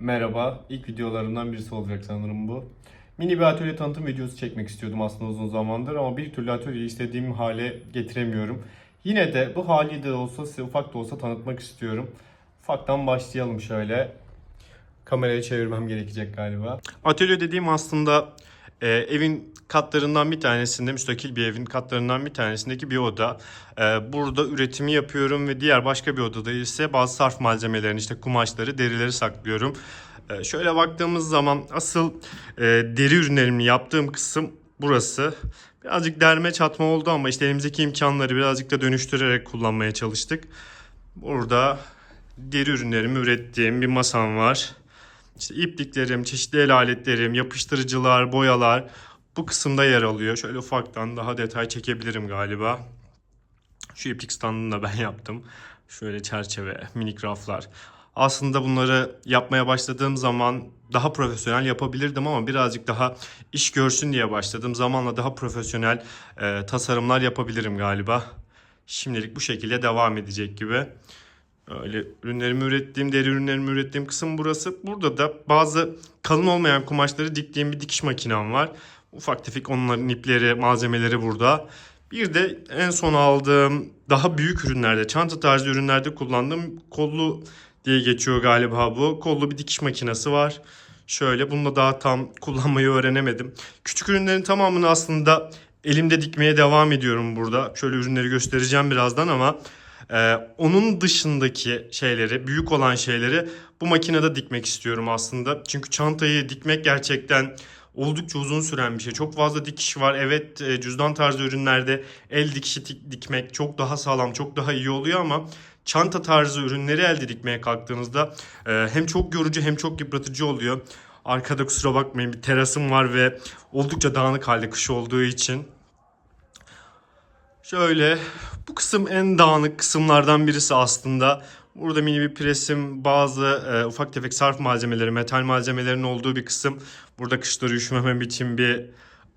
Merhaba, ilk videolarımdan birisi olacak sanırım bu. Mini bir atölye tanıtım videosu çekmek istiyordum aslında uzun zamandır ama bir türlü atölyeyi istediğim hale getiremiyorum. Yine de bu hali de olsa size ufak da olsa tanıtmak istiyorum. Ufaktan başlayalım şöyle. Kamerayı çevirmem gerekecek galiba. Atölye dediğim aslında e, evin katlarından bir tanesinde, müstakil bir evin katlarından bir tanesindeki bir oda. E, burada üretimi yapıyorum ve diğer başka bir odada ise bazı sarf malzemelerini, işte kumaşları, derileri saklıyorum. E, şöyle baktığımız zaman asıl e, deri ürünlerimi yaptığım kısım burası. Birazcık derme çatma oldu ama işte elimizdeki imkanları birazcık da dönüştürerek kullanmaya çalıştık. Burada deri ürünlerimi ürettiğim bir masam var. İşte ipliklerim, çeşitli el aletlerim, yapıştırıcılar, boyalar bu kısımda yer alıyor. Şöyle ufaktan daha detay çekebilirim galiba. Şu iplik standını da ben yaptım. Şöyle çerçeve, minik raflar. Aslında bunları yapmaya başladığım zaman daha profesyonel yapabilirdim ama birazcık daha iş görsün diye başladım. Zamanla daha profesyonel e, tasarımlar yapabilirim galiba. Şimdilik bu şekilde devam edecek gibi. Öyle ürünlerimi ürettiğim, deri ürünlerimi ürettiğim kısım burası. Burada da bazı kalın olmayan kumaşları diktiğim bir dikiş makinem var. Ufak tefek onların ipleri, malzemeleri burada. Bir de en son aldığım daha büyük ürünlerde, çanta tarzı ürünlerde kullandığım kollu diye geçiyor galiba bu. Kollu bir dikiş makinesi var. Şöyle bunu da daha tam kullanmayı öğrenemedim. Küçük ürünlerin tamamını aslında elimde dikmeye devam ediyorum burada. Şöyle ürünleri göstereceğim birazdan ama ee, onun dışındaki şeyleri, büyük olan şeyleri bu makinede dikmek istiyorum aslında. Çünkü çantayı dikmek gerçekten oldukça uzun süren bir şey. Çok fazla dikiş var. Evet e, cüzdan tarzı ürünlerde el dikişi dik- dikmek çok daha sağlam, çok daha iyi oluyor ama çanta tarzı ürünleri elde dikmeye kalktığınızda e, hem çok yorucu hem çok yıpratıcı oluyor. Arkada kusura bakmayın bir terasım var ve oldukça dağınık halde kış olduğu için. Şöyle bu kısım en dağınık kısımlardan birisi aslında. Burada mini bir presim, bazı e, ufak tefek sarf malzemeleri, metal malzemelerin olduğu bir kısım. Burada kışları üşümemem için bir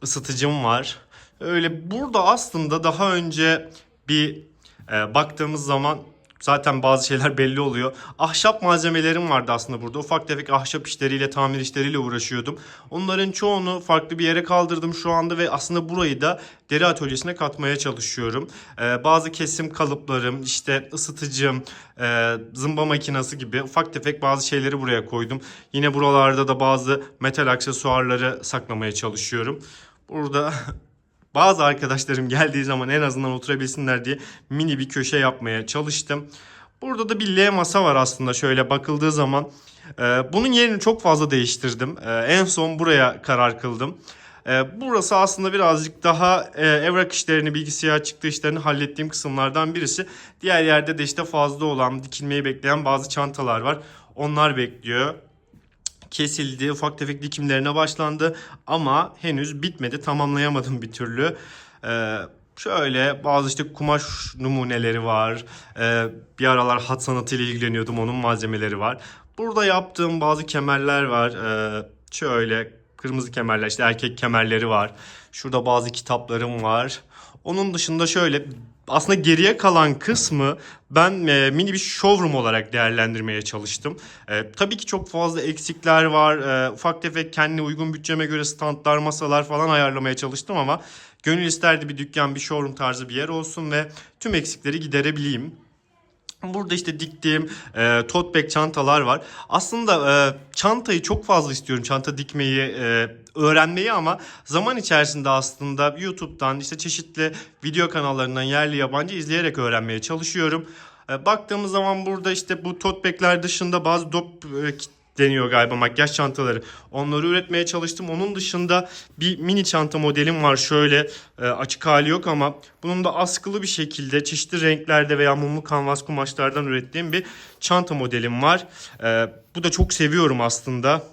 ısıtıcım var. Öyle burada aslında daha önce bir e, baktığımız zaman zaten bazı şeyler belli oluyor. Ahşap malzemelerim vardı aslında burada. Ufak tefek ahşap işleriyle, tamir işleriyle uğraşıyordum. Onların çoğunu farklı bir yere kaldırdım şu anda ve aslında burayı da deri atölyesine katmaya çalışıyorum. Ee, bazı kesim kalıplarım, işte ısıtıcım, e, zımba makinesi gibi ufak tefek bazı şeyleri buraya koydum. Yine buralarda da bazı metal aksesuarları saklamaya çalışıyorum. Burada bazı arkadaşlarım geldiği zaman en azından oturabilsinler diye mini bir köşe yapmaya çalıştım. Burada da bir L masa var aslında şöyle bakıldığı zaman. Ee, bunun yerini çok fazla değiştirdim. Ee, en son buraya karar kıldım. Ee, burası aslında birazcık daha e, evrak işlerini, bilgisayar çıktı işlerini hallettiğim kısımlardan birisi. Diğer yerde de işte fazla olan, dikilmeyi bekleyen bazı çantalar var. Onlar bekliyor kesildi. Ufak tefek dikimlerine başlandı ama henüz bitmedi. Tamamlayamadım bir türlü. Ee, şöyle bazı işte kumaş numuneleri var. Ee, bir aralar hat sanatıyla ilgileniyordum. Onun malzemeleri var. Burada yaptığım bazı kemerler var. Ee, şöyle kırmızı kemerler işte erkek kemerleri var. Şurada bazı kitaplarım var. Onun dışında şöyle aslında geriye kalan kısmı ben e, mini bir showroom olarak değerlendirmeye çalıştım. E, tabii ki çok fazla eksikler var. E, ufak tefek kendi uygun bütçeme göre standlar, masalar falan ayarlamaya çalıştım ama gönül isterdi bir dükkan, bir showroom tarzı bir yer olsun ve tüm eksikleri giderebileyim. Burada işte diktiğim e, tote bag çantalar var. Aslında e, çantayı çok fazla istiyorum. Çanta dikmeyi, e, öğrenmeyi ama zaman içerisinde aslında YouTube'dan işte çeşitli video kanallarından yerli yabancı izleyerek öğrenmeye çalışıyorum. E, baktığımız zaman burada işte bu tote bag'ler dışında bazı dop e, deniyor galiba makyaj çantaları. Onları üretmeye çalıştım. Onun dışında bir mini çanta modelim var. Şöyle e, açık hali yok ama bunun da askılı bir şekilde çeşitli renklerde veya mumlu kanvas kumaşlardan ürettiğim bir çanta modelim var. E, bu da çok seviyorum aslında.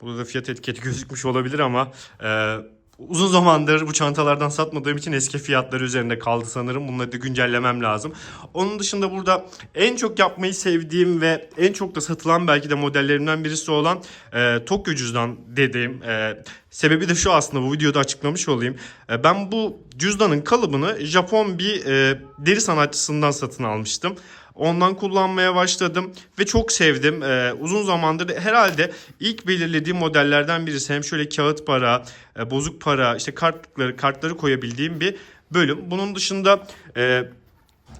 Burada da fiyat etiketi gözükmüş olabilir ama e, uzun zamandır bu çantalardan satmadığım için eski fiyatları üzerinde kaldı sanırım. Bunları da güncellemem lazım. Onun dışında burada en çok yapmayı sevdiğim ve en çok da satılan belki de modellerimden birisi olan e, Tokyo cüzdan dediğim. E, sebebi de şu aslında bu videoda açıklamış olayım. E, ben bu cüzdanın kalıbını Japon bir e, deri sanatçısından satın almıştım. Ondan kullanmaya başladım ve çok sevdim. Ee, uzun zamandır herhalde ilk belirlediğim modellerden birisi. Hem şöyle kağıt para, e, bozuk para, işte kartları, kartları koyabildiğim bir bölüm. Bunun dışında e,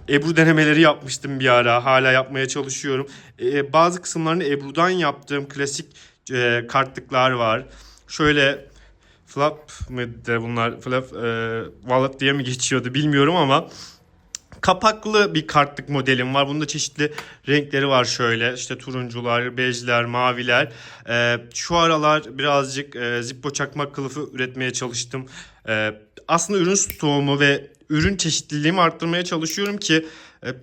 Ebru denemeleri yapmıştım bir ara. Hala yapmaya çalışıyorum. E, bazı kısımlarını Ebru'dan yaptığım klasik e, kartlıklar var. Şöyle flap mıydı bunlar? Flap e, wallet diye mi geçiyordu bilmiyorum ama kapaklı bir kartlık modelim var. Bunda çeşitli renkleri var şöyle. İşte turuncular, bejler, maviler. Ee, şu aralar birazcık e, Zippo çakmak kılıfı üretmeye çalıştım. Ee, aslında ürün stoğumu ve ürün çeşitliliğimi arttırmaya çalışıyorum ki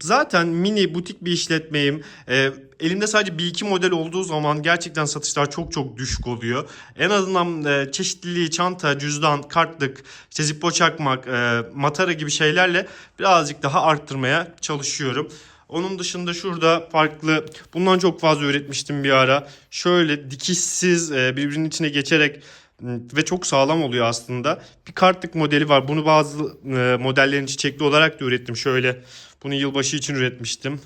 zaten mini butik bir işletmeyim. E, elimde sadece bir iki model olduğu zaman gerçekten satışlar çok çok düşük oluyor. En azından e, çeşitliliği, çanta, cüzdan, kartlık, işte zippo çakmak, e, matara gibi şeylerle birazcık daha arttırmaya çalışıyorum. Onun dışında şurada farklı, bundan çok fazla üretmiştim bir ara. Şöyle dikişsiz e, birbirinin içine geçerek ve çok sağlam oluyor aslında. Bir kartlık modeli var. Bunu bazı e, modellerin çiçekli olarak da ürettim. Şöyle bunu yılbaşı için üretmiştim.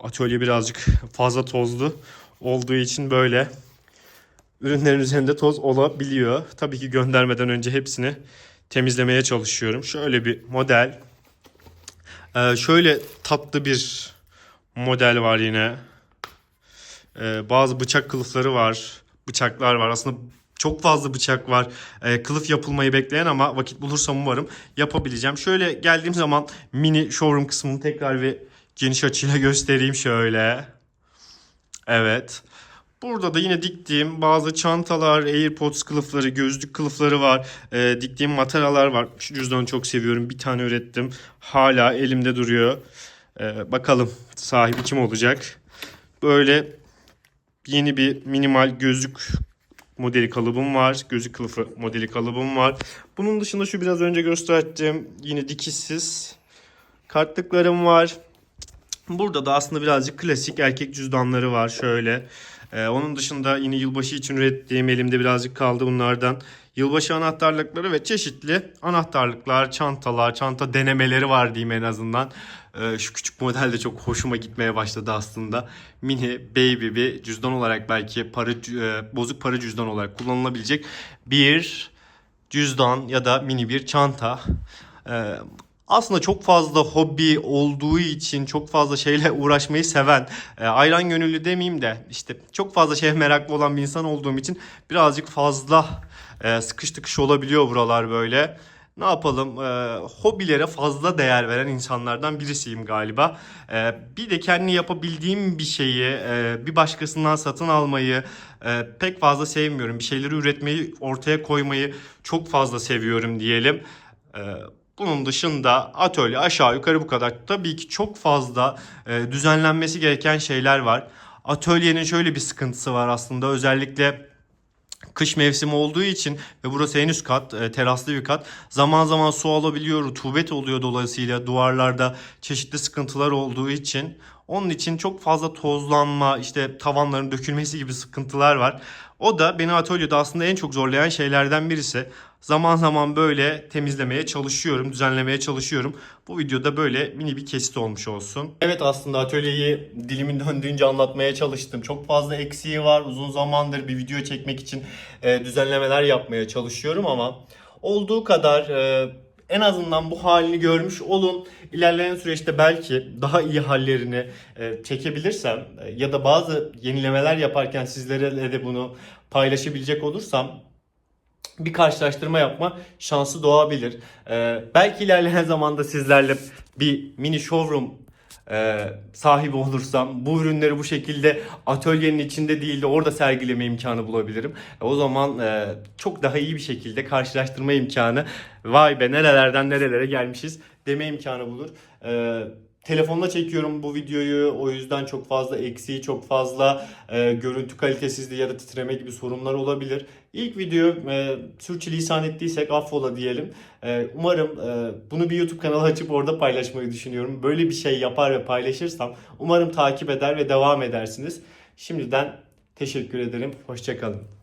Atölye birazcık fazla tozlu olduğu için böyle ürünlerin üzerinde toz olabiliyor. Tabii ki göndermeden önce hepsini temizlemeye çalışıyorum. Şöyle bir model. Ee, şöyle tatlı bir model var yine. Ee, bazı bıçak kılıfları var. Bıçaklar var. Aslında çok fazla bıçak var. Ee, kılıf yapılmayı bekleyen ama vakit bulursam umarım yapabileceğim. Şöyle geldiğim zaman mini showroom kısmını tekrar bir geniş açıyla göstereyim şöyle. Evet. Burada da yine diktiğim bazı çantalar, AirPods kılıfları, gözlük kılıfları var. Ee, diktiğim mataralar var. Şu cüzdanı çok seviyorum. Bir tane ürettim. Hala elimde duruyor. Ee, bakalım sahibi kim olacak. Böyle yeni bir minimal gözlük modeli kalıbım var. Gözlük kılıfı modeli kalıbım var. Bunun dışında şu biraz önce gösterdiğim yine dikişsiz kartlıklarım var. Burada da aslında birazcık klasik erkek cüzdanları var şöyle. Ee, onun dışında yine yılbaşı için ürettiğim elimde birazcık kaldı bunlardan. Yılbaşı anahtarlıkları ve çeşitli anahtarlıklar, çantalar, çanta denemeleri var diyeyim en azından. Ee, şu küçük model de çok hoşuma gitmeye başladı aslında. Mini, baby bir cüzdan olarak belki para, e, bozuk para cüzdan olarak kullanılabilecek bir cüzdan ya da mini bir çanta. Ee, aslında çok fazla hobi olduğu için çok fazla şeyle uğraşmayı seven, e, ayran gönüllü demeyeyim de işte çok fazla şeye meraklı olan bir insan olduğum için birazcık fazla e, sıkış tıkış olabiliyor buralar böyle. Ne yapalım? E, hobilere fazla değer veren insanlardan birisiyim galiba. E, bir de kendi yapabildiğim bir şeyi e, bir başkasından satın almayı e, pek fazla sevmiyorum. Bir şeyleri üretmeyi, ortaya koymayı çok fazla seviyorum diyelim. E, bunun dışında atölye aşağı yukarı bu kadar. Tabii ki çok fazla e, düzenlenmesi gereken şeyler var. Atölyenin şöyle bir sıkıntısı var aslında özellikle kış mevsimi olduğu için ve burası en üst kat, e, teraslı bir kat. Zaman zaman su alabiliyor, rutubet oluyor dolayısıyla duvarlarda çeşitli sıkıntılar olduğu için. Onun için çok fazla tozlanma, işte tavanların dökülmesi gibi sıkıntılar var. O da beni atölyede aslında en çok zorlayan şeylerden birisi. Zaman zaman böyle temizlemeye çalışıyorum, düzenlemeye çalışıyorum. Bu videoda böyle mini bir kesit olmuş olsun. Evet aslında atölyeyi dilimin döndüğünce anlatmaya çalıştım. Çok fazla eksiği var. Uzun zamandır bir video çekmek için e, düzenlemeler yapmaya çalışıyorum ama olduğu kadar e, en azından bu halini görmüş olun. İlerleyen süreçte belki daha iyi hallerini e, çekebilirsem e, ya da bazı yenilemeler yaparken sizlerle de bunu paylaşabilecek olursam bir karşılaştırma yapma şansı doğabilir. Ee, belki ilerleyen zamanda sizlerle bir mini showroom e, sahibi olursam bu ürünleri bu şekilde atölyenin içinde değil de orada sergileme imkanı bulabilirim. E, o zaman e, çok daha iyi bir şekilde karşılaştırma imkanı vay be nerelerden nerelere gelmişiz deme imkanı bulur. E, Telefonla çekiyorum bu videoyu. O yüzden çok fazla eksiği, çok fazla e, görüntü kalitesizliği ya da titreme gibi sorunlar olabilir. İlk video e, sürçülisan ettiysek affola diyelim. E, umarım e, bunu bir YouTube kanalı açıp orada paylaşmayı düşünüyorum. Böyle bir şey yapar ve paylaşırsam umarım takip eder ve devam edersiniz. Şimdiden teşekkür ederim. Hoşçakalın.